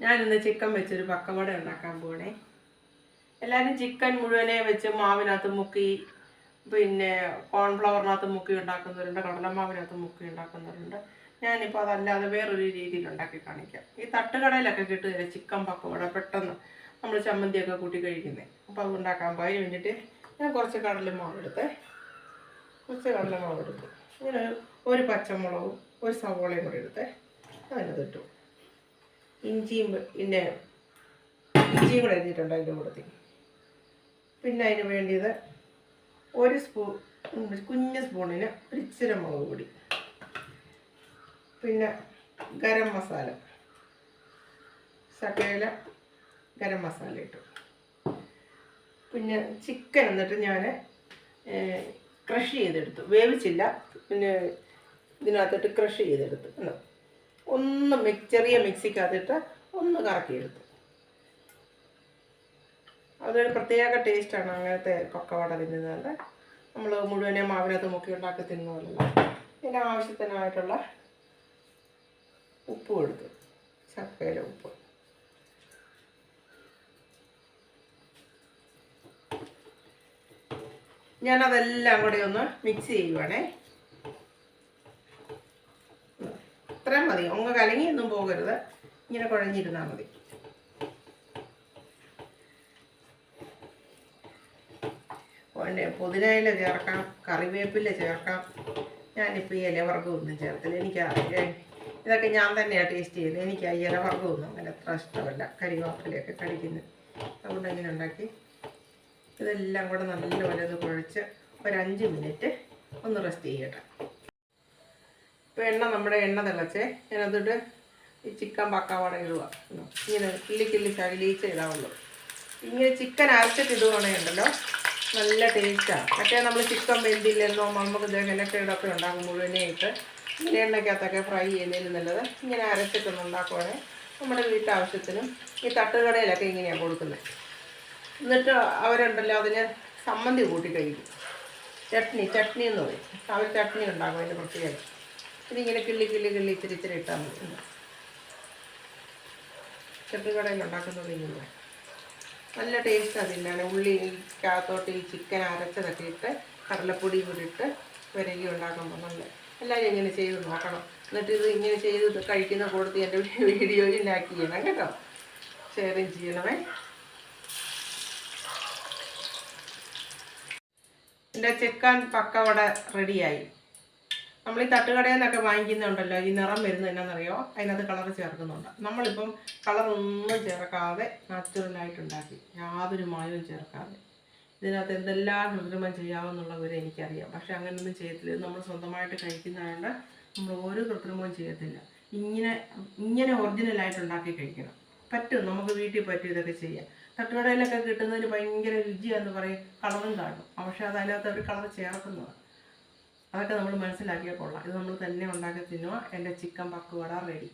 ഞാനിന്ന് ചിക്കൻ വെച്ചൊരു പക്കവട ഉണ്ടാക്കാൻ പോണേ. എല്ലാവരും ചിക്കൻ മുഴുവനെ വെച്ച് മാവിനകത്ത് മുക്കി പിന്നെ കോൺഫ്ലവറിനകത്ത് മുക്കി ഉണ്ടാക്കുന്നവരുണ്ട് കടലമാവിനകത്ത് മുക്കി ഉണ്ടാക്കുന്നവരുണ്ട്. ഞാനിപ്പോൾ അതല്ലാതെ വേറൊരു രീതിയിൽ ഉണ്ടാക്കി കാണിക്കാം. ഈ തട്ടുകടയിലൊക്കെ കിട്ടുക ചിക്കൻ പക്കവട പെട്ടെന്ന് നമ്മൾ ചമ്മന്തിയൊക്കെ കൂട്ടി കഴിക്കുന്നത് അപ്പോൾ അത് ഉണ്ടാക്കാൻ പോയി. കഴിഞ്ഞിട്ട് ഞാൻ കുറച്ച് കടലമാവ് എടുത്ത് കുറച്ച് കടലമാവ് എടുത്തു ഇങ്ങനെ ഒരു പച്ചമുളകും ഒരു സവോളയും കൂടി എടുത്ത് അതിനകത്തിട്ടു ഇഞ്ചിയും പിന്നെ ഇഞ്ചിയും കൂടെ എഴുതിയിട്ടുണ്ട് അതിന്റെ കൂട്ടത്തിൽ. പിന്നെ അതിന് വേണ്ടിയത് ഒരു സ്പൂൺ കുഞ്ഞ് സ്പൂണിന് ഒരു ഇച്ചിരി മുളക് പൊടി. പിന്നെ ഗരം മസാല. ശകല ഗരം മസാല ഇട്ടു. പിന്നെ ചിക്കൻ എന്നിട്ട് ഞാൻ ക്രഷ് ചെയ്തെടുത്തു. വേവിച്ചില്ല. പിന്നെ ഇതിനകത്തിട്ട് ക്രഷ് ചെയ്തെടുത്തു. കണ്ടോ? ഒന്ന് ചെറിയ മിക്സിക്കകത്തിട്ട് ഒന്ന് കറക്കിയെടുത്തു. അതൊരു പ്രത്യേക ടേസ്റ്റാണ് അങ്ങനത്തെ കൊക്കവട തിന്നുന്നത് നമ്മൾ മുഴുവനെ മാവിനകത്ത് മുക്കി ഉണ്ടാക്കി തിന്നുമല്ലോ പിന്നെ ആവശ്യത്തിനായിട്ടുള്ള ഉപ്പ് എടുത്തു. ചക്കയിലെ ഉപ്പ്. ഞാനതെല്ലാം കൂടെ ഒന്ന് മിക്സ് ചെയ്യുവാണേ. ഇത്രയും മതി. ഒന്ന് കലങ്ങിയൊന്നും പോകരുത്. ഇങ്ങനെ കുഴഞ്ഞിരുന്നാൽ മതി. പുതിനയില ചേർക്കാം കറിവേപ്പില ചേർക്കാം. ഞാനിപ്പോൾ ഈ ഇലവർഗമൊന്നും ചേർത്തില്ല. എനിക്ക് ആ- ഇതൊക്കെ ഞാൻ തന്നെയാണ് ടേസ്റ്റ് ചെയ്യുന്നത്. എനിക്ക് ആ ഒന്നും അങ്ങനെ അത്ര ഇഷ്ടമല്ല. കരിവേപ്പിലയൊക്കെ കഴിക്കുന്നത് അതുകൊണ്ട് അങ്ങനെ ഉണ്ടാക്കി. ഇതെല്ലാം കൂടെ നല്ലപോലെ ഒന്ന് കുഴച്ച് ഒരു അഞ്ച് മിനിറ്റ് ഒന്ന് റെസ്റ്റ് ചെയ്യട്ടെ. ഇപ്പോൾ എണ്ണ നമ്മുടെ എണ്ണ തിളച്ചേ. അതിനകത്തോട്ട് ഈ ചിക്കൻ പക്കാവട ഇടുക. ഇങ്ങനെ കിള്ളി കിള്ളി ശകലീച്ച് ഇടാവുള്ളൂ. ഇങ്ങനെ ചിക്കൻ അരച്ചിട്ട് ഇടുവാണെങ്കിൽ ഉണ്ടല്ലോ. നല്ല ടേസ്റ്റാണ് മറ്റേ നമ്മൾ ചിക്കൻ വെന്തില്ലെന്നോ നമുക്ക് ദഹനക്കേടൊക്കെ ഉണ്ടാകും മുഴുവനായിട്ട്. ഇങ്ങനെ എണ്ണയ്ക്കകത്തൊക്കെ ഫ്രൈ ചെയ്യുന്നതിന് നല്ലത്. ഇങ്ങനെ അരച്ചിട്ടൊന്ന് ഉണ്ടാക്കുവാണെങ്കിൽ നമ്മുടെ വീട്ടാവശ്യത്തിനും ഈ തട്ടുകടയിലൊക്കെ ഇങ്ങനെയാണ് കൊടുക്കുന്നത് എന്നിട്ട് അവരുണ്ടല്ലോ അതിന് സമ്മന്തി കൂട്ടി കഴിക്കും. ചട്നി ചട്നി എന്ന് പറയും. അവർ ചട്നി ഉണ്ടാക്കും അതിന്റെ പ്രത്യേകത. ഇതിങ്ങനെ കിള്ളി കിള്ളി കിള്ളി ഇത്തിരി ഇത്തിരി ഇട്ടാൽ മതി. ചട്ടുകടയിൽ ഉണ്ടാക്കുന്നത് ഇങ്ങനെ നല്ല ടേസ്റ്റ് തിന്നാണ് ഉള്ളിക്കകത്തോട്ട് ഈ ചിക്കൻ അരച്ചതൊക്കെ ഇട്ട് കടലപ്പൊടി കൂടി ഇട്ട് വിരകി ഉണ്ടാക്കുമ്പോൾ നല്ല എല്ലാവരും ഇങ്ങനെ ചെയ്ത് നോക്കണം. എന്നിട്ട് ഇത് ഇങ്ങനെ ചെയ്ത് കഴിക്കുന്ന കൊടുത്ത് എന്റെ വീഡിയോയിൽ ലാക്ക് ചെയ്യണം കേട്ടോ. ഷെയറും ചെയ്യണമേ. എന്റെ ചിക്കൻ പക്കവട റെഡിയായി നമ്മൾ ഈ തട്ടുകടയിൽ നിന്നൊക്കെ വാങ്ങിക്കുന്നുണ്ടല്ലോ ഈ നിറം വരുന്നത് എന്നാണെന്നറിയോ അതിനകത്ത് കളർ ചേർക്കുന്നുണ്ട്. നമ്മളിപ്പം കളറൊന്നും ചേർക്കാതെ നാച്ചുറലായിട്ട് ഉണ്ടാക്കി യാതൊരു മായവും ചേർക്കാതെ. ഇതിനകത്ത് എന്തെല്ലാം കൃത്രിമം ചെയ്യാമെന്നുള്ള വിവരം എനിക്കറിയാം. പക്ഷെ അങ്ങനെയൊന്നും ചെയ്യത്തില്ല. നമ്മൾ സ്വന്തമായിട്ട് കഴിക്കുന്നതുകൊണ്ട് നമ്മൾ ഒരു കൃത്രിമവും ചെയ്യത്തില്ല. ഇങ്ങനെ ഇങ്ങനെ ഒറിജിനലായിട്ട് ഉണ്ടാക്കി കഴിക്കണം. പറ്റും. നമുക്ക് വീട്ടിൽ പറ്റും ഇതൊക്കെ ചെയ്യാം തട്ടുകടയിലൊക്കെ കിട്ടുന്നതിന് ഭയങ്കര രുചിയാന്ന് പറയും. കളറും കാണും. പക്ഷെ അത് അതിനകത്ത് അവർ കളർ ചേർക്കുന്നതാണ്. അതൊക്കെ നമ്മൾ മനസ്സിലാക്കിയാൽ കൊള്ളാം. ഇത് നമ്മൾ തന്നെ ഉണ്ടാക്കി തിന്നുക എന്റെ ചിക്കൻ പക്കുവട റെഡി